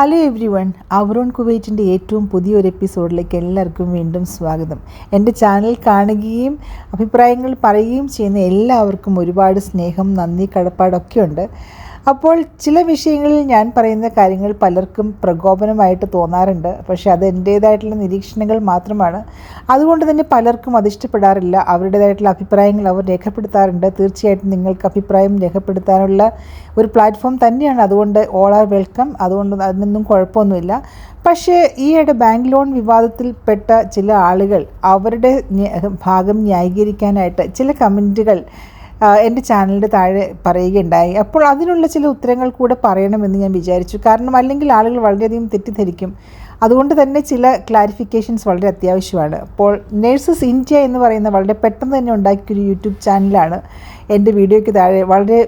Hello everyone our own കുവൈറ്റിന്റെ ഏറ്റവും പുതിയൊരു എപ്പിസോഡിലേക്ക് എല്ലാവർക്കും വീണ്ടും സ്വാഗതം. എന്റെ ചാനൽ കാണുകയും അഭിപ്രായങ്ങൾ പറയുകയും ചെയ്യുന്ന എല്ലാവർക്കും ഒരുപാട് സ്നേഹം നന്ദി കടപ്പാടൊക്കെ ഉണ്ട്. അപ്പോൾ ചില വിഷയങ്ങളിൽ ഞാൻ പറയുന്ന കാര്യങ്ങൾ പലർക്കും പ്രകോപനമായിട്ട് തോന്നാറുണ്ട്. പക്ഷേ അത് എന്റേതായിട്ടുള്ള നിരീക്ഷണങ്ങൾ മാത്രമാണ്. അതുകൊണ്ട് തന്നെ പലർക്കും അത് ഇഷ്ടപ്പെടാറില്ല. അവരുടേതായിട്ടുള്ള അഭിപ്രായങ്ങൾ അവർ രേഖപ്പെടുത്താറുണ്ട്. തീർച്ചയായിട്ടും നിങ്ങൾക്ക് അഭിപ്രായം രേഖപ്പെടുത്താനുള്ള ഒരു പ്ലാറ്റ്ഫോം തന്നെയാണ്. അതുകൊണ്ട് ഓൾ ആർ വെൽക്കം അതുകൊണ്ട് അതിനൊന്നും കുഴപ്പമൊന്നുമില്ല. പക്ഷേ ഈയിടെ ബാങ്ക് ലോൺ വിവാദത്തിൽപ്പെട്ട ചില ആളുകൾ അവരുടെ ഭാഗം ന്യായീകരിക്കാനായിട്ട് ചില കമന്റുകൾ എന്റെ ചാനലിന്റെ താഴെ പറയുകയുണ്ടായി. അപ്പോൾ അതിനുള്ള ചില ഉത്തരങ്ങൾ കൂടെ പറയണമെന്ന് ഞാൻ വിചാരിച്ചു. കാരണം അല്ലെങ്കിൽ ആളുകൾ വളരെയധികം തെറ്റിദ്ധരിക്കും. അതുകൊണ്ട് തന്നെ ചില ക്ലാരിഫിക്കേഷൻസ് വളരെ അത്യാവശ്യമാണ്. അപ്പോൾ നേഴ്സസ് ഇന്ത്യ എന്ന് പറയുന്ന വളരെ പെട്ടെന്ന് തന്നെ ഉണ്ടാക്കിയൊരു യൂട്യൂബ് ചാനലാണ് എന്റെ വീഡിയോയ്ക്ക് താഴെ വളരെ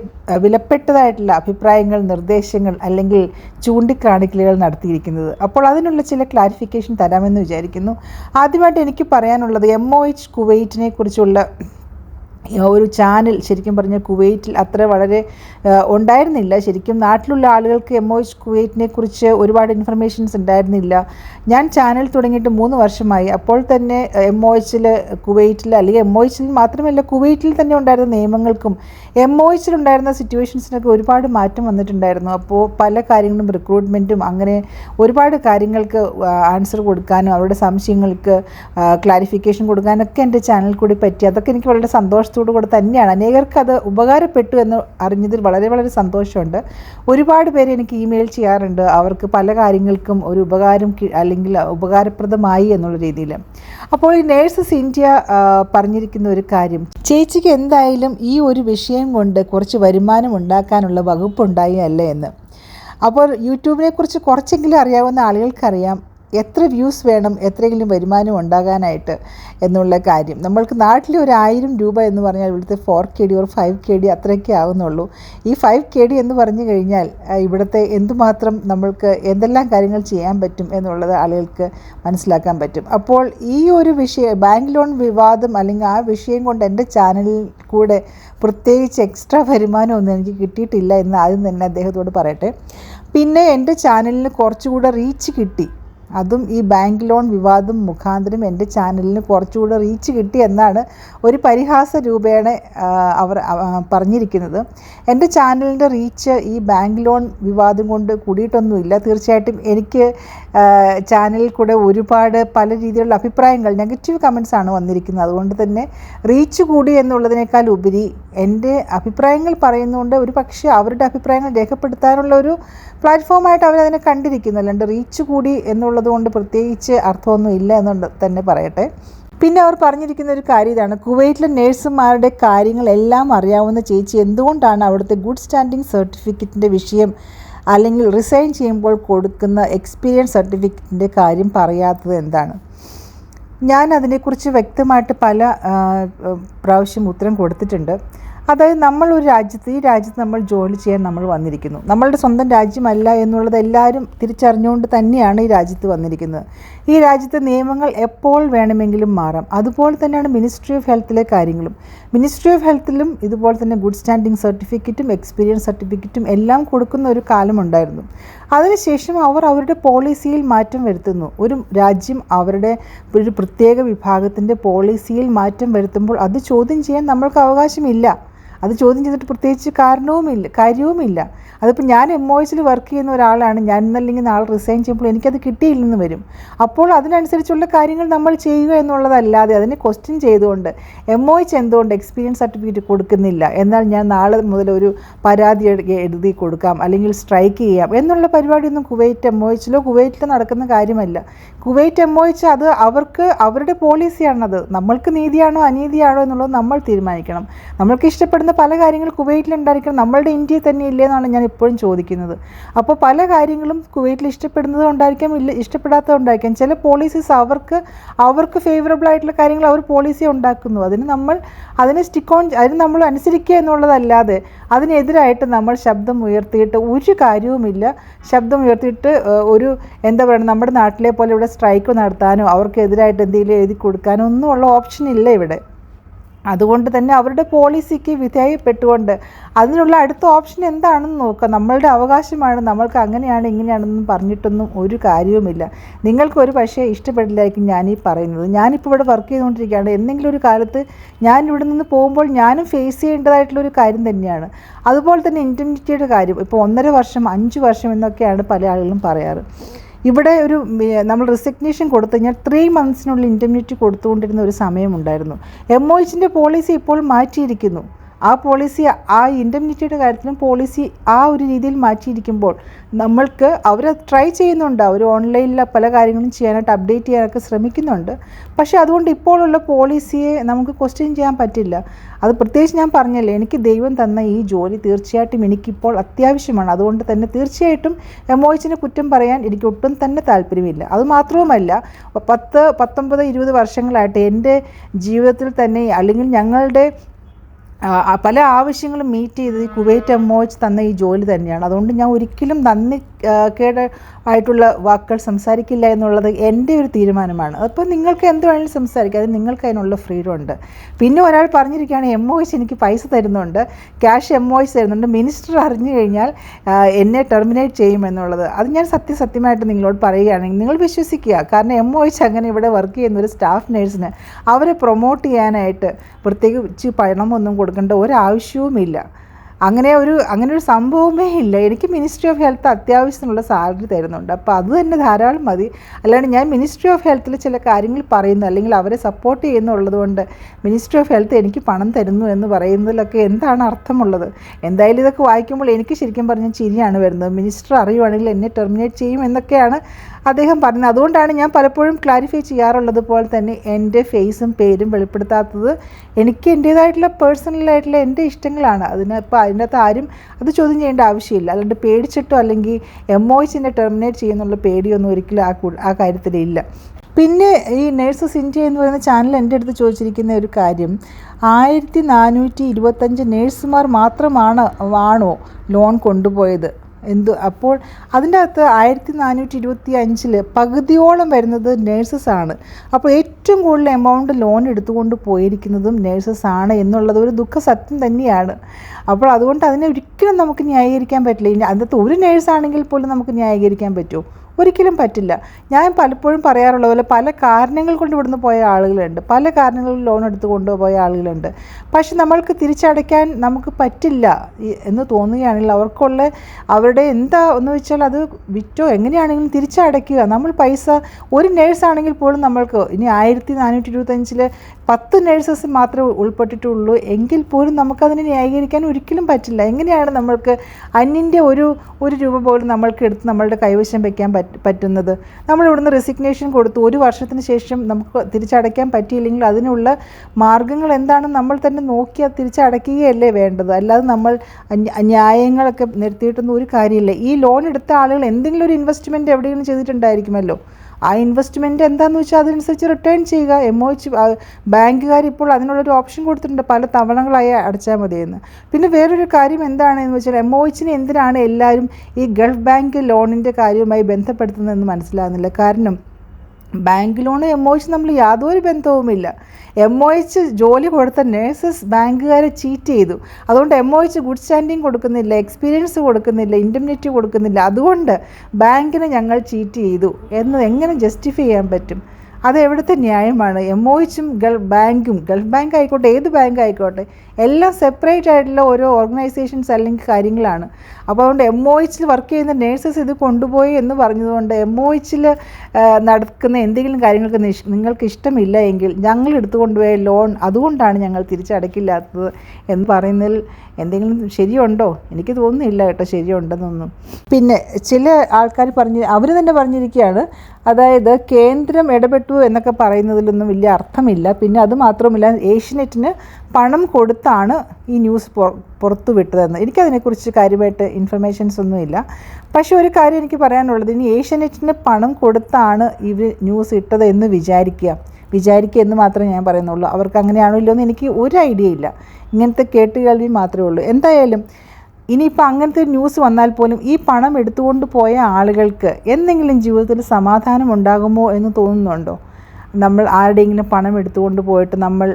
വിലപ്പെട്ടതായിട്ടുള്ള അഭിപ്രായങ്ങൾ നിർദ്ദേശങ്ങൾ അല്ലെങ്കിൽ ചൂണ്ടിക്കാണിക്കലുകൾ നടത്തിയിരിക്കുന്നത്. അപ്പോൾ അതിനുള്ള ചില ക്ലാരിഫിക്കേഷൻ തരാമെന്ന് വിചാരിക്കുന്നു. ആദ്യമായിട്ട് എനിക്ക് പറയാനുള്ളത് എം ഒ എച്ച് കുവൈറ്റിനെ കുറിച്ചുള്ള ഒരു ചാനൽ ശരിക്കും പറഞ്ഞാൽ കുവൈറ്റിൽ അത്ര വളരെ ഉണ്ടായിരുന്നില്ല. ശരിക്കും നാട്ടിലുള്ള ആളുകൾക്ക് എം ഒ എച്ച് കുവൈറ്റിനെ കുറിച്ച് ഒരുപാട് ഇൻഫർമേഷൻസ് ഉണ്ടായിരുന്നില്ല. ഞാൻ ചാനൽ തുടങ്ങിയിട്ട് മൂന്ന് വർഷമായി. അപ്പോൾ തന്നെ എം ഒ എച്ചിൽ കുവൈറ്റിൽ അല്ലെങ്കിൽ എം ഒ എച്ചിൽ മാത്രമല്ല കുവൈറ്റിൽ തന്നെ ഉണ്ടായിരുന്ന നിയമങ്ങൾക്കും എം ഒ എച്ചിൽ ഉണ്ടായിരുന്ന സിറ്റുവേഷൻസിനൊക്കെ ഒരുപാട് മാറ്റം വന്നിട്ടുണ്ടായിരുന്നു. അപ്പോൾ പല കാര്യങ്ങളും റിക്രൂട്ട്മെന്റും അങ്ങനെ ഒരുപാട് കാര്യങ്ങൾക്ക് ആൻസർ കൊടുക്കാനും അവരുടെ സംശയങ്ങൾക്ക് ക്ലാരിഫിക്കേഷൻ കൊടുക്കാനൊക്കെ എന്റെ ചാനൽ കൂടി പറ്റി. അതൊക്കെ എനിക്ക് വളരെ സന്തോഷത്തോടു കൂടെ തന്നെയാണ്. അനേകർക്ക് അത് ഉപകാരപ്പെട്ടു എന്ന് അറിഞ്ഞതിൽ വളരെ വളരെ സന്തോഷമുണ്ട്. ഒരുപാട് പേര് എനിക്ക് ഇമെയിൽ ചെയ്യാറുണ്ട്. അവർക്ക് പല കാര്യങ്ങൾക്കും ഒരു ഉപകാരം അല്ലെങ്കിൽ ഉപകാരപ്രദമായി എന്നുള്ള രീതിയിൽ. അപ്പോൾ ഈ നേഴ്സസ് ഇന്ത്യ പറഞ്ഞിരിക്കുന്ന ഒരു കാര്യം. ചേച്ചിക്ക് എന്തായാലും ഈ ഒരു വിഷയം കൊണ്ട് കുറച്ച് വരുമാനം ഉണ്ടാക്കാനുള്ള വകുപ്പുണ്ടായി അല്ലേ എന്ന്. അപ്പോൾ യൂട്യൂബിനെക്കുറിച്ച് കുറച്ചെങ്കിലും അറിയാവുന്ന ആളുകൾക്കറിയാം. എത്ര വ്യൂസ് വേണം എത്രയെങ്കിലും വരുമാനം ഉണ്ടാകാനായിട്ട് എന്നുള്ള കാര്യം. നമ്മൾക്ക് നാട്ടിൽ ഒരു ആയിരം രൂപ എന്ന് പറഞ്ഞാൽ ഇവിടുത്തെ four K D or five K D അത്രയൊക്കെ ആവുന്നുള്ളൂ. ഈ ഫൈവ് കെ ഡി എന്ന് പറഞ്ഞു കഴിഞ്ഞാൽ ഇവിടുത്തെ എന്തുമാത്രം നമ്മൾക്ക് എന്തെല്ലാം കാര്യങ്ങൾ ചെയ്യാൻ പറ്റും എന്നുള്ളത് ആളുകൾക്ക് മനസ്സിലാക്കാൻ പറ്റും. അപ്പോൾ ഈ ഒരു വിഷയം ബാങ്ക് ലോൺ വിവാദം അല്ലെങ്കിൽ ആ വിഷയം കൊണ്ട് എന്റെ ചാനലിൽ കൂടെ പ്രത്യേകിച്ച് എക്സ്ട്രാ വരുമാനമൊന്നും എനിക്ക് കിട്ടിയിട്ടില്ല എന്ന് ആദ്യം തന്നെ അദ്ദേഹത്തോട് പറയട്ടെ. പിന്നെ എന്റെ ചാനലിന് കുറച്ചുകൂടെ റീച്ച് കിട്ടി. അതും ഈ ബാങ്ക് ലോൺ വിവാദം മുഖാന്തരം എന്റെ ചാനലിന് കുറച്ചുകൂടെ റീച്ച് കിട്ടി എന്നാണ് ഒരു പരിഹാസ രൂപേണ അവർ പറഞ്ഞിരിക്കുന്നത്. എന്റെ ചാനലിന്റെ റീച്ച് ഈ ബാങ്ക് ലോൺ വിവാദം കൊണ്ട് കൂടിയിട്ടൊന്നുമില്ല. തീർച്ചയായിട്ടും എനിക്ക് ചാനലിൽ കൂടെ ഒരുപാട് പല രീതിയിലുള്ള അഭിപ്രായങ്ങൾ നെഗറ്റീവ് കമൻസ് ആണ് വന്നിരിക്കുന്നത്. അതുകൊണ്ട് തന്നെ റീച്ച് കൂടി എന്നുള്ളതിനേക്കാൾ ഉപരി എന്റെ അഭിപ്രായങ്ങൾ പറയുന്നതുകൊണ്ട് ഒരു പക്ഷേ അവരുടെ അഭിപ്രായങ്ങൾ രേഖപ്പെടുത്താനുള്ള ഒരു പ്ലാറ്റ്ഫോമായിട്ട് അവരതിനെ കണ്ടിരിക്കുന്നു അല്ലാണ്ട് റീച്ച് കൂടി എന്നുള്ളത് കൊണ്ട് പ്രത്യേകിച്ച് അർത്ഥമൊന്നും ഇല്ല എന്നുണ്ട് തന്നെ പറയട്ടെ. പിന്നെ അവർ പറഞ്ഞിരിക്കുന്ന ഒരു കാര്യം ഇതാണ്. കുവൈറ്റിലെ നേഴ്സുമാരുടെ കാര്യങ്ങളെല്ലാം അറിയാവുന്ന ചേച്ചി എന്തുകൊണ്ടാണ് അവിടുത്തെ ഗുഡ് സ്റ്റാൻഡിംഗ് സർട്ടിഫിക്കറ്റിന്റെ വിഷയം അല്ലെങ്കിൽ റിസൈൻ ചെയ്യുമ്പോൾ കൊടുക്കുന്ന എക്സ്പീരിയൻസ് സർട്ടിഫിക്കറ്റിന്റെ കാര്യം പറയാത്തത് എന്താണ്? ഞാൻ അതിനെക്കുറിച്ച് വ്യക്തമായിട്ട് പല പ്രാവശ്യം ഉത്തരം കൊടുത്തിട്ടുണ്ട്. അതായത് നമ്മൾ ഒരു രാജ്യത്ത് ഈ രാജ്യത്ത് നമ്മൾ ജോലി ചെയ്യാൻ നമ്മൾ വന്നിരിക്കുന്നു. നമ്മളുടെ സ്വന്തം രാജ്യമല്ല എന്നുള്ളത് എല്ലാവരും തിരിച്ചറിഞ്ഞുകൊണ്ട് തന്നെയാണ് ഈ രാജ്യത്ത് വന്നിരിക്കുന്നത്. ഈ രാജ്യത്തെ നിയമങ്ങൾ എപ്പോൾ വേണമെങ്കിലും മാറാം. അതുപോലെ തന്നെയാണ് മിനിസ്ട്രി ഓഫ് ഹെൽത്തിലെ കാര്യങ്ങളും. മിനിസ്ട്രി ഓഫ് ഹെൽത്തിലും ഇതുപോലെ തന്നെ ഗുഡ് സ്റ്റാൻഡിംഗ് സർട്ടിഫിക്കറ്റും എക്സ്പീരിയൻസ് സർട്ടിഫിക്കറ്റും എല്ലാം കൊടുക്കുന്ന ഒരു കാലമുണ്ടായിരുന്നു അതിനുശേഷം അവർ അവരുടെ പോളിസിയിൽ മാറ്റം വരുത്തുന്നു. ഒരു രാജ്യം അവരുടെ ഒരു പ്രത്യേക വിഭാഗത്തിന്റെ പോളിസിയിൽ മാറ്റം വരുത്തുമ്പോൾ അത് ചോദ്യം ചെയ്യാൻ നമ്മൾക്ക് അവകാശമില്ല. അത് ചോദ്യം ചെയ്തിട്ട് പ്രത്യേകിച്ച് കാരണവുമില്ല കാര്യവുമില്ല. അതിപ്പോൾ ഞാൻ എം ഒ എസിൽ വർക്ക് ചെയ്യുന്ന ഒരാളാണ്. ഞാൻ ഇന്നല്ലെങ്കിൽ നാളെ റിസൈൻ ചെയ്യുമ്പോൾ എനിക്കത് കിട്ടിയില്ലെന്ന് വരും. അപ്പോൾ അതിനനുസരിച്ചുള്ള കാര്യങ്ങൾ നമ്മൾ ചെയ്യുക എന്നുള്ളതല്ലാതെ അതിനെ ക്വസ്റ്റ്യൻ ചെയ്തുകൊണ്ട് എം ഒ എച്ച് എന്തുകൊണ്ട് എക്സ്പീരിയൻസ് സർട്ടിഫിക്കറ്റ് കൊടുക്കുന്നില്ല? എന്നാൽ ഞാൻ നാളെ മുതൽ ഒരു പരാതി എഴുതി കൊടുക്കാം. അല്ലെങ്കിൽ സ്ട്രൈക്ക് ചെയ്യാം. എന്നുള്ള പരിപാടിയൊന്നും കുവൈറ്റ് എം ഒ എച്ചിലോ കുവൈറ്റിലോ നടക്കുന്ന കാര്യമല്ല. കുവൈറ്റ് എം ഒ എച്ച് അത് അവർക്ക് അവരുടെ പോളിസിയാണത്. നമ്മൾക്ക് നീതിയാണോ അനീതിയാണോ എന്നുള്ളത് നമ്മൾ തീരുമാനിക്കണം. നമ്മൾക്ക് ഇഷ്ടപ്പെടുന്ന പല കാര്യങ്ങൾ കുവൈറ്റിലുണ്ടായിരിക്കണം. നമ്മളുടെ ഇന്ത്യയിൽ തന്നെ ഇല്ലേ എന്നാണ് ഞാൻ ഇപ്പോഴും ചോദിക്കുന്നത്. അപ്പോൾ പല കാര്യങ്ങളും കുവൈറ്റിൽ ഇഷ്ടപ്പെടുന്നത് ഉണ്ടായിരിക്കാം ഇല്ല ഇഷ്ടപ്പെടാത്തത് ഉണ്ടായിരിക്കാം ചില പോളിസീസ് അവർക്ക് അവർക്ക് ഫേവറബിൾ ആയിട്ടുള്ള കാര്യങ്ങൾ അവർ പോളിസി ഉണ്ടാക്കുന്നു. അതിന് നമ്മൾ അതിനെ സ്റ്റിക്ക് ഓൺ അതിന് നമ്മൾ അനുസരിക്കുക എന്നുള്ളതല്ലാതെ അതിനെതിരായിട്ട് നമ്മൾ ശബ്ദം ഉയർത്തിയിട്ട് ഒരു കാര്യവുമില്ല. ശബ്ദം ഉയർത്തിയിട്ട് ഒരു എന്താ പറയുക നമ്മുടെ നാട്ടിലെ പോലെ ഇവിടെ സ്ട്രൈക്ക് നടത്താനോ അവർക്കെതിരായിട്ട് എന്തെങ്കിലും എഴുതി കൊടുക്കാനോ ഒന്നും ഉള്ള ഓപ്ഷൻ ഇല്ല ഇവിടെ. അതുകൊണ്ട് തന്നെ അവരുടെ പോളിസിക്ക് വിധേയപ്പെട്ടുകൊണ്ട് അതിനുള്ള അടുത്ത ഓപ്ഷൻ എന്താണെന്ന് നോക്കുക നമ്മളുടെ അവകാശമാണ് നമ്മൾക്ക് അങ്ങനെയാണ് ഇങ്ങനെയാണെന്നും പറഞ്ഞിട്ടൊന്നും ഒരു കാര്യവുമില്ല. നിങ്ങൾക്ക് ഒരു പക്ഷേ ഇഷ്ടപ്പെടില്ലായിരിക്കും ഞാനീ പറയുന്നത്. ഞാനിപ്പോൾ ഇവിടെ വർക്ക് ചെയ്തുകൊണ്ടിരിക്കുകയാണ്. എന്തെങ്കിലും ഒരു കാലത്ത് ഞാൻ ഇവിടെ നിന്ന് പോകുമ്പോൾ ഞാനും ഫേസ് ചെയ്യേണ്ടതായിട്ടുള്ള ഒരു കാര്യം തന്നെയാണ്. അതുപോലെ തന്നെ ഇന്റർനെറ്റിയുടെ കാര്യം. ഇപ്പോൾ ഒന്നര വർഷം അഞ്ച് വർഷം എന്നൊക്കെയാണ് പല ആളുകളും പറയാറ്. ഇവിടെ ഒരു നമ്മൾ റിസിഗ്നേഷൻ കൊടുത്തു കഴിഞ്ഞാൽ ത്രീ മന്ത്സിനുള്ളിൽ ഇന്റർനെറ്റ് കൊടുത്തുകൊണ്ടിരുന്ന ഒരു സമയമുണ്ടായിരുന്നു എം ഒ എച്ചിന്റെ പോളിസി ഇപ്പോൾ മാറ്റിയിരിക്കുന്നു. ആ പോളിസി ആ ഇൻഡംനിറ്റിയുടെ കാര്യത്തിലും പോളിസി ആ ഒരു രീതിയിൽ മാറ്റിയിരിക്കുമ്പോൾ നമ്മൾക്ക് അവർ ട്രൈ ചെയ്യുന്നുണ്ട്. അവർ ഓൺലൈനിൽ പല കാര്യങ്ങളും ചെയ്യാനായിട്ട് അപ്ഡേറ്റ് ചെയ്യാനൊക്കെ ശ്രമിക്കുന്നുണ്ട്. പക്ഷേ അതുകൊണ്ട് ഇപ്പോഴുള്ള പോളിസിയെ നമുക്ക് ക്വസ്റ്റ്യൻ ചെയ്യാൻ പറ്റില്ല. അത് പ്രത്യേകിച്ച് ഞാൻ പറഞ്ഞല്ലേ എനിക്ക് ദൈവം തന്ന ഈ ജോലി തീർച്ചയായിട്ടും എനിക്കിപ്പോൾ അത്യാവശ്യമാണ്. അതുകൊണ്ട് തന്നെ തീർച്ചയായിട്ടും എമോയിച്ചിനെ കുറ്റം പറയാൻ എനിക്ക് ഒട്ടും തന്നെ താല്പര്യമില്ല. അതുമാത്രവുമല്ല പത്ത് പത്തൊമ്പത് ഇരുപത് വർഷങ്ങളായിട്ട് എന്റെ ജീവിതത്തിൽ തന്നെ അല്ലെങ്കിൽ ഞങ്ങളുടെ പല ആവശ്യങ്ങളും മീറ്റ് ചെയ്ത് ഈ കുവൈറ്റ് എമ്മോച്ച് തന്ന ഈ ജോലി തന്നെയാണ്. അതുകൊണ്ട് ഞാൻ ഒരിക്കലും നന്ദി കേട് ആയിട്ടുള്ള വാക്കുകൾ സംസാരിക്കില്ല എന്നുള്ളത് എന്റെ ഒരു തീരുമാനമാണ്. അപ്പോൾ നിങ്ങൾക്ക് എന്ത് വേണമെങ്കിലും സംസാരിക്കാം. അത് നിങ്ങൾക്ക് അതിനുള്ള ഫ്രീഡം ഉണ്ട്. പിന്നെ ഒരാൾ പറഞ്ഞിരിക്കുകയാണ് എം ഒ എസ് എനിക്ക് പൈസ തരുന്നുണ്ട്. ക്യാഷ് എം ഒ എസ് തരുന്നുണ്ട്. മിനിസ്റ്റർ അറിഞ്ഞു കഴിഞ്ഞാൽ എന്നെ ടെർമിനേറ്റ് ചെയ്യുമെന്നുള്ളത് അത് ഞാൻ സത്യസത്യമായിട്ട് നിങ്ങളോട് പറയുകയാണെങ്കിൽ നിങ്ങൾ വിശ്വസിക്കുക. കാരണം എം ഒ എസ് അങ്ങനെ ഇവിടെ വർക്ക് ചെയ്യുന്ന ഒരു സ്റ്റാഫ് നേഴ്സിന് അവരെ പ്രൊമോട്ട് ചെയ്യാനായിട്ട് പ്രത്യേകിച്ച് പണമൊന്നും കൊടുക്കേണ്ട ഒരാവശ്യവുമില്ല. അങ്ങനെ ഒരു അങ്ങനെ ഒരു സംഭവമേ ഇല്ല. എനിക്ക് മിനിസ്ട്രി ഓഫ് ഹെൽത്ത് അത്യാവശ്യത്തിനുള്ള സാലറി തരുന്നുണ്ട്. അപ്പോൾ അത് തന്നെ ധാരാളം മതി. അല്ലാണ്ട് ഞാൻ മിനിസ്ട്രി ഓഫ് ഹെൽത്തിൽ ചില കാര്യങ്ങൾ പറയുന്നു. അല്ലെങ്കിൽ അവരെ സപ്പോർട്ട് ചെയ്യുന്നുള്ളത് കൊണ്ട് മിനിസ്ട്രി ഓഫ് ഹെൽത്ത് എനിക്ക് പണം തരുന്നു എന്ന് പറയുന്നതിലൊക്കെ എന്താണ് അർത്ഥമുള്ളത്? എന്തായാലും ഇതൊക്കെ വായിക്കുമ്പോൾ എനിക്ക് ശരിക്കും പറഞ്ഞാൽ ചിരിയാണ് വരുന്നത്. മിനിസ്റ്റർ അറിയുവാണെങ്കിൽ എന്നെ ടെർമിനേറ്റ് ചെയ്യും എന്നൊക്കെയാണ് അദ്ദേഹം പറഞ്ഞു അതുകൊണ്ടാണ് ഞാൻ പലപ്പോഴും ക്ലാരിഫൈ ചെയ്യാറുള്ളത് പോലെ തന്നെ എന്റെ ഫേസും പേരും വെളിപ്പെടുത്താത്തത്. എനിക്ക് എന്റേതായിട്ടുള്ള പേഴ്സണലായിട്ടുള്ള എന്റെ ഇഷ്ടങ്ങളാണ്. അതിന് ഇപ്പോൾ അതിന്റെ അകത്ത് ആരും അത് ചോദ്യം ചെയ്യേണ്ട ആവശ്യമില്ല. അല്ലാണ്ട് പേടിച്ചിട്ടോ അല്ലെങ്കിൽ എം ഒ എച്ചിനെ ടെർമിനേറ്റ് ചെയ്യുന്നുള്ള പേടിയൊന്നും ഒരിക്കലും ആ ആ കാര്യത്തിലില്ല പിന്നെ ഈ നേഴ്സസ് ഇന്ത്യ എന്ന് പറയുന്ന ചാനൽ എന്റെ അടുത്ത് ചോദിച്ചിരിക്കുന്ന ഒരു കാര്യം ആയിരത്തി നാനൂറ്റി ഇരുപത്തഞ്ച് നേഴ്സുമാർ മാത്രമാണ് ആണോ ലോൺ കൊണ്ടുപോയത്? എന്ത് അപ്പോൾ അതിന്റെ അകത്ത് ആയിരത്തി നാനൂറ്റി ഇരുപത്തി അഞ്ചിൽ പകുതിയോളം വരുന്നത് നേഴ്സസ് ആണ്. അപ്പോൾ ഏറ്റവും കൂടുതൽ എമൗണ്ട് ലോൺ എടുത്തുകൊണ്ട് പോയിരിക്കുന്നതും നേഴ്സസ് ആണ് എന്നുള്ളത് ഒരു ദുഃഖ സത്യം തന്നെയാണ്. അപ്പോൾ അതുകൊണ്ട് അതിനെ ഒരിക്കലും നമുക്ക് ന്യായീകരിക്കാൻ പറ്റില്ല. ഇനി അതിനകത്ത് ഒരു നേഴ്സാണെങ്കിൽ പോലും നമുക്ക് ന്യായീകരിക്കാൻ പറ്റുമോ? ഒരിക്കലും പറ്റില്ല. ഞാൻ പലപ്പോഴും പറയാറുള്ള പോലെ പല കാരണങ്ങൾ കൊണ്ട് ഇവിടുന്ന് പോയ ആളുകളുണ്ട്. പല കാരണങ്ങളിൽ ലോൺ എടുത്ത് കൊണ്ടുപോയ ആളുകളുണ്ട്. പക്ഷെ നമ്മൾക്ക് തിരിച്ചടയ്ക്കാൻ നമുക്ക് പറ്റില്ല എന്ന് തോന്നുകയാണെങ്കിൽ അവർക്കുള്ള അവരുടെ എന്താ എന്ന് വെച്ചാൽ അത് വിറ്റോ എങ്ങനെയാണെങ്കിലും തിരിച്ചടയ്ക്കുക. നമ്മൾ പൈസ ഒരു നേഴ്സാണെങ്കിൽ പോലും നമ്മൾക്ക് ഇനി ആയിരത്തി നാനൂറ്റി ഇരുപത്തഞ്ചിൽ പത്ത് നേഴ്സസ് മാത്രമേ ഉൾപ്പെട്ടിട്ടുള്ളൂ. എങ്കിൽ പോലും നമുക്കതിനെ ന്യായീകരിക്കാൻ ഒരിക്കലും പറ്റില്ല. എങ്ങനെയാണ് നമ്മൾക്ക് അന്യന്റെ ഒരു ഒരു രൂപ പോലും നമ്മൾക്ക് എടുത്ത് നമ്മളുടെ കൈവശം വയ്ക്കാൻ പറ്റുന്നത്? നമ്മൾ ഇവിടുന്ന് റെസിഗ്നേഷൻ കൊടുത്തു. ഒരു വർഷത്തിന് ശേഷം നമുക്ക് തിരിച്ചടയ്ക്കാൻ പറ്റിയില്ലെങ്കിൽ അതിനുള്ള മാർഗങ്ങൾ എന്താണ് നമ്മൾ തന്നെ നോക്കി അത് തിരിച്ചടയ്ക്കുകയല്ലേ വേണ്ടത്? അല്ലാതെ നമ്മൾ ന്യായങ്ങളൊക്കെ നിർത്തിയിട്ടൊന്നും ഒരു കാര്യമില്ല. ഈ ലോൺ എടുത്ത ആളുകൾ എന്തെങ്കിലും ഒരു ഇൻവെസ്റ്റ്മെന്റ് എവിടെയെങ്കിലും ചെയ്തിട്ടുണ്ടായിരിക്കുമല്ലോ. ആ ഇൻവെസ്റ്റ്മെന്റ് എന്താണെന്ന് വെച്ചാൽ അതനുസരിച്ച് റിട്ടേൺ ചെയ്യുക. എം ഒ എച്ച് ബാങ്കുകാർ ഇപ്പോൾ അതിനുള്ളൊരു ഓപ്ഷൻ കൊടുത്തിട്ടുണ്ട്. പല തവണകളായി അടച്ചാൽ മതിയെന്ന്. പിന്നെ വേറൊരു കാര്യം എന്താണെന്ന് വെച്ചാൽ എം ഒ എച്ചിന് എന്തിനാണ് എല്ലാവരും ഈ ഗൾഫ് ബാങ്ക് ലോണിന്റെ കാര്യവുമായി ബന്ധപ്പെടുത്തുന്നതെന്ന് മനസ്സിലാകുന്നില്ല. കാരണം bank loan M O H നമ്മൾ യാതൊരു ബന്ധവുമില്ല. എം ഒ എച്ച് ജോലി കൊടുത്ത നേഴ്സസ് ബാങ്കുകാരെ ചീറ്റ് ചെയ്തു. അതുകൊണ്ട് M O H good standing കൊടുക്കുന്നില്ല എക്സ്പീരിയൻസ് കൊടുക്കുന്നില്ല ഇൻഡംനിറ്റി കൊടുക്കുന്നില്ല. അതുകൊണ്ട് ബാങ്കിനെ ഞങ്ങൾ ചീറ്റ് ചെയ്തു. എന്ന് എങ്ങനെ ജസ്റ്റിഫൈ ചെയ്യാൻ പറ്റും? അത് എവിടുത്തെ ന്യായമാണ്? എം ഒ എച്ചും ഗൾഫ് ബാങ്കും. ഗൾഫ് ബാങ്ക് ആയിക്കോട്ടെ ഏത് ബാങ്ക് ആയിക്കോട്ടെ എല്ലാം സെപ്പറേറ്റ് ആയിട്ടുള്ള ഓരോ ഓർഗനൈസേഷൻസ് അല്ലെങ്കിൽ കാര്യങ്ങളാണ്. അപ്പോൾ അതുകൊണ്ട് എം ഒ എച്ചിൽ വർക്ക് ചെയ്യുന്ന നേഴ്സസ് ഇത് കൊണ്ടുപോയി എന്ന് പറഞ്ഞതുകൊണ്ട് എം ഒ എച്ചിൽ നടക്കുന്ന എന്തെങ്കിലും കാര്യങ്ങൾക്ക് നിങ്ങൾക്ക് ഇഷ്ടമില്ല എങ്കിൽ ഞങ്ങൾ എടുത്തുകൊണ്ടുപോയ ലോൺ അതുകൊണ്ടാണ് ഞങ്ങൾ തിരിച്ചടക്കില്ലാത്തത് എന്ന് പറയുന്നതിൽ എന്തെങ്കിലും ശരിയുണ്ടോ? എനിക്ക് തോന്നുന്നില്ല കേട്ടോ ശരിയുണ്ടെന്നൊന്നും. പിന്നെ ചില ആൾക്കാർ പറഞ്ഞ് അവർ തന്നെ പറഞ്ഞിരിക്കുകയാണ്. അതായത് കേന്ദ്രം ഇടപെട്ടു എന്നൊക്കെ പറയുന്നതിലൊന്നും വലിയ അർത്ഥമില്ല. പിന്നെ അത് മാത്രമല്ല ഏഷ്യനെറ്റിന് പണം കൊടുത്താണ് ഈ ന്യൂസ് പുറത്തു വിട്ടതെന്ന്. എനിക്കതിനെക്കുറിച്ച് കാര്യമായിട്ട് ഇൻഫർമേഷൻസ് ഒന്നുമില്ല. പക്ഷേ ഒരു കാര്യം എനിക്ക് പറയാനുള്ളത് ഇനി ഏഷ്യനെറ്റിന് പണം കൊടുത്താണ് ഇവർ ന്യൂസ് ഇട്ടത് എന്ന് വിചാരിക്കുക. വിചാരിക്കുക എന്ന് മാത്രമേ ഞാൻ പറയുന്നുള്ളൂ. അവർക്ക് അങ്ങനെയാണോ ഇല്ലയോ എന്ന് എനിക്ക് ഒരു ഐഡിയ ഇല്ല. ഇങ്ങനത്തെ കേട്ടുകേൾവി മാത്രമേ ഉള്ളൂ. എന്തായാലും ഇനിയിപ്പോൾ അങ്ങനത്തെ ന്യൂസ് വന്നാൽ പോലും ഈ പണം എടുത്തുകൊണ്ട് പോയ ആളുകൾക്ക് എന്തെങ്കിലും ജീവിതത്തിൽ സമാധാനം ഉണ്ടാകുമോ എന്ന് തോന്നുന്നുണ്ടോ? നമ്മൾ ആരുടെയെങ്കിലും പണം എടുത്തുകൊണ്ട് പോയിട്ട് നമ്മൾ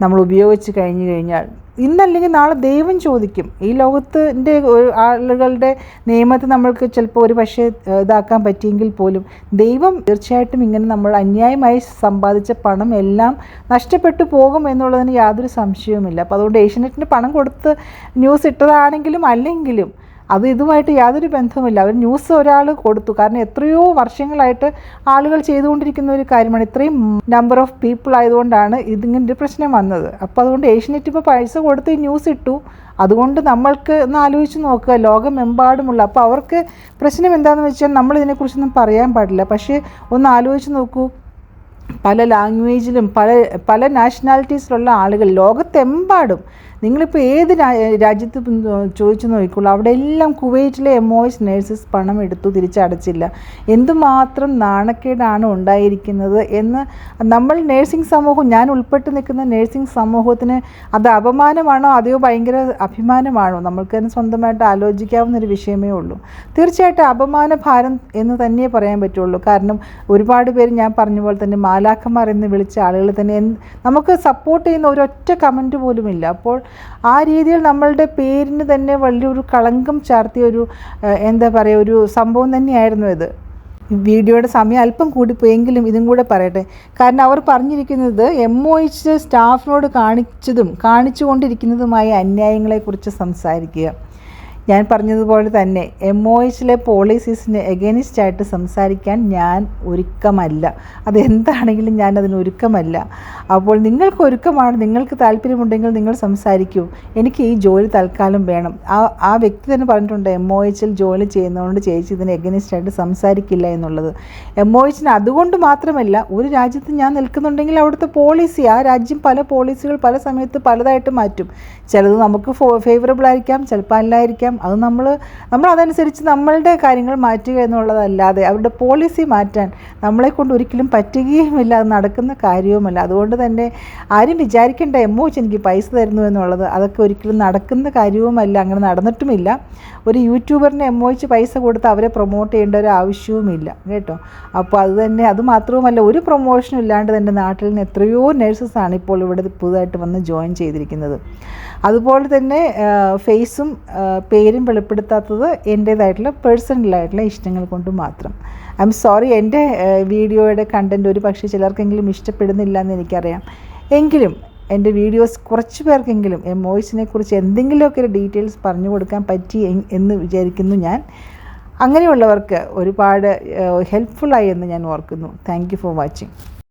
നമ്മൾ ഉപയോഗിച്ച് കഴിഞ്ഞു കഴിഞ്ഞാൽ ഇന്നല്ലെങ്കിൽ നാളെ ദൈവം ചോദിക്കും. ഈ ലോകത്തിന്റെ ആളുകളുടെ നിയമത്തെ നമ്മൾക്ക് ചിലപ്പോൾ ഒരു പക്ഷേ ഇതാക്കാൻ പറ്റിയെങ്കിൽ പോലും ദൈവം തീർച്ചയായിട്ടും ഇങ്ങനെ നമ്മൾ അന്യായമായി സമ്പാദിച്ച പണം എല്ലാം നഷ്ടപ്പെട്ടു പോകും എന്നുള്ളതിന് യാതൊരു സംശയവുമില്ല. അപ്പോൾ അതുകൊണ്ട് ഏഷ്യനെറ്റിന് പണം കൊടുത്ത് ന്യൂസ് ഇട്ടതാണെങ്കിലും അല്ലെങ്കിലും അത് ഇതുമായിട്ട് യാതൊരു ബന്ധവുമില്ല. അവർ ന്യൂസ് ഒരാൾ കൊടുത്തു. കാരണം എത്രയോ വർഷങ്ങളായിട്ട് ആളുകൾ ചെയ്തുകൊണ്ടിരിക്കുന്ന ഒരു കാര്യമാണ്. ഇത്രയും നമ്പർ ഓഫ് പീപ്പിൾ ആയതുകൊണ്ടാണ് ഇതിങ്ങനെ ഒരു പ്രശ്നം വന്നത്. അപ്പോൾ അതുകൊണ്ട് ഏഷ്യനെറ്റ് ഇപ്പോൾ പൈസ കൊടുത്ത് ന്യൂസ് ഇട്ടു. അതുകൊണ്ട് നമ്മൾക്ക് ഒന്ന് ആലോചിച്ച് നോക്കുക. ലോകമെമ്പാടുമുള്ള. അപ്പോൾ അവർക്ക് പ്രശ്നം എന്താണെന്ന് വെച്ചാൽ നമ്മൾ ഇതിനെക്കുറിച്ചൊന്നും പറയാൻ പാടില്ല. പക്ഷേ ഒന്ന് ആലോചിച്ച് നോക്കൂ. പല ലാംഗ്വേജിലും പല പല നാഷണാലിറ്റീസിലുള്ള ആളുകൾ ലോകത്തെമ്പാടും നിങ്ങളിപ്പോൾ ഏത് രാജ്യത്ത് ചോദിച്ചു നോക്കിക്കോളൂ. അവിടെ എല്ലാം കുവൈറ്റിലെ എം ഒ എസ് നേഴ്സസ് പണം എടുത്തു തിരിച്ചടച്ചില്ല. എന്തുമാത്രം നാണക്കേടാണ് ഉണ്ടായിരിക്കുന്നത് എന്ന് നമ്മൾ നേഴ്സിംഗ് സമൂഹം ഞാൻ ഉൾപ്പെട്ട് നിൽക്കുന്ന നേഴ്സിംഗ് സമൂഹത്തിന് അത് അപമാനമാണോ അതെയോ ഭയങ്കര അഭിമാനമാണോ? നമ്മൾക്ക് തന്നെ സ്വന്തമായിട്ട് ആലോചിക്കാവുന്ന ഒരു വിഷയമേ ഉള്ളൂ. തീർച്ചയായിട്ടും അപമാന ഭാരം എന്ന് തന്നെ പറയാൻ പറ്റുള്ളൂ. കാരണം ഒരുപാട് പേര് ഞാൻ പറഞ്ഞ പോലെ തന്നെ മാലാഖമാർ എന്ന് വിളിച്ച ആളുകൾ തന്നെ നമുക്ക് സപ്പോർട്ട് ചെയ്യുന്ന ഒരൊറ്റ കമന്റ് പോലുമില്ല. അപ്പോൾ ആ രീതിയിൽ നമ്മളുടെ പേരിന് തന്നെ വലിയൊരു കളങ്കം ചാർത്തിയ ഒരു എന്താ പറയുക ഒരു സംഭവം തന്നെയായിരുന്നു ഇത്. വീഡിയോയുടെ സമയം അല്പം കൂടിപ്പോയെങ്കിലും ഇതും കൂടെ പറയട്ടെ. കാരണം അവർ പറഞ്ഞിരിക്കുന്നത് എം ഒ എച്ച് സ്റ്റാഫിനോട് കാണിച്ചതും കാണിച്ചുകൊണ്ടിരിക്കുന്നതുമായ അന്യായങ്ങളെക്കുറിച്ച് സംസാരിക്കുക. ഞാൻ പറഞ്ഞതുപോലെ തന്നെ എം ഒ എച്ചിലെ പോളിസീസിന് എഗനിസ്റ്റ് ആയിട്ട് സംസാരിക്കാൻ ഞാൻ ഒരുക്കമല്ല. അതെന്താണെങ്കിലും ഞാൻ അതിന് ഒരുക്കമല്ല. അപ്പോൾ നിങ്ങൾക്ക് ഒരുക്കമാണ് നിങ്ങൾക്ക് താല്പര്യമുണ്ടെങ്കിൽ നിങ്ങൾ സംസാരിക്കൂ. എനിക്ക് ഈ ജോലി തൽക്കാലം വേണം. ആ ആ വ്യക്തി തന്നെ പറഞ്ഞിട്ടുണ്ട് എം ഒ എച്ചിൽ ജോലി ചെയ്യുന്നതുകൊണ്ട് ചേച്ചി ഇതിന് എഗനിസ്റ്റ് ആയിട്ട് സംസാരിക്കില്ല എന്നുള്ളത്. എം ഒ എച്ചിന് അതുകൊണ്ട് മാത്രമല്ല ഒരു രാജ്യത്ത് ഞാൻ നിൽക്കുന്നുണ്ടെങ്കിൽ അവിടുത്തെ പോളിസി ആ രാജ്യം പല പോളിസികൾ പല സമയത്ത് പലതായിട്ട് മാറ്റും. ചിലത് നമുക്ക് ഫേവറബിൾ ആയിരിക്കാം ചിലപ്പോൾ അല്ലായിരിക്കാം അത് നമ്മൾ നമ്മൾ അതനുസരിച്ച് നമ്മളുടെ കാര്യങ്ങൾ മാറ്റുക എന്നുള്ളതല്ലാതെ അവരുടെ പോളിസി മാറ്റാൻ നമ്മളെ കൊണ്ട് ഒരിക്കലും പറ്റുകയുമില്ല. അത് നടക്കുന്ന കാര്യവുമല്ല. അതുകൊണ്ട് തന്നെ ആരും വിചാരിക്കേണ്ട എമ്മോച്ച് എനിക്ക് പൈസ തരുന്നു എന്നുള്ളത്. അതൊക്കെ ഒരിക്കലും നടക്കുന്ന കാര്യവുമല്ല. അങ്ങനെ നടന്നിട്ടുമില്ല. ഒരു യൂട്യൂബറിന് എമ്മോച്ച് പൈസ കൊടുത്ത് അവരെ പ്രൊമോട്ട് ചെയ്യേണ്ട ഒരു ആവശ്യവുമില്ല. കേട്ടോ? അപ്പോൾ അത് തന്നെ അത് മാത്രവുമല്ല ഒരു പ്രൊമോഷനും ഇല്ലാണ്ട് തന്നെ നാട്ടിൽ നിന്ന് എത്രയോ നേഴ്സസാണ് ഇപ്പോൾ ഇവിടെ പുതുതായിട്ട് വന്ന് ജോയിൻ ചെയ്തിരിക്കുന്നത്. അതുപോലെ തന്നെ ഫേസും പേരും വെളിപ്പെടുത്താത്തത് എന്റേതായിട്ടുള്ള പേഴ്സണലായിട്ടുള്ള ഇഷ്ടങ്ങൾ കൊണ്ട് മാത്രം. ഐ എം സോറി എന്റെ വീഡിയോയുടെ കണ്ടന്റ് ഒരു പക്ഷേ ചിലർക്കെങ്കിലും ഇഷ്ടപ്പെടുന്നില്ല എന്ന് എനിക്കറിയാം. എങ്കിലും എന്റെ വീഡിയോസ് കുറച്ച് പേർക്കെങ്കിലും എം വോയിസിനെ കുറിച്ച് എന്തെങ്കിലുമൊക്കെ ഒരു ഡീറ്റെയിൽസ് പറഞ്ഞു കൊടുക്കാൻ പറ്റി എന്ന് വിചാരിക്കുന്നു ഞാൻ. അങ്ങനെയുള്ളവർക്ക് ഒരുപാട് ഹെൽപ്ഫുള്ളായി എന്ന് ഞാൻ ഓർക്കുന്നു. Thank for watching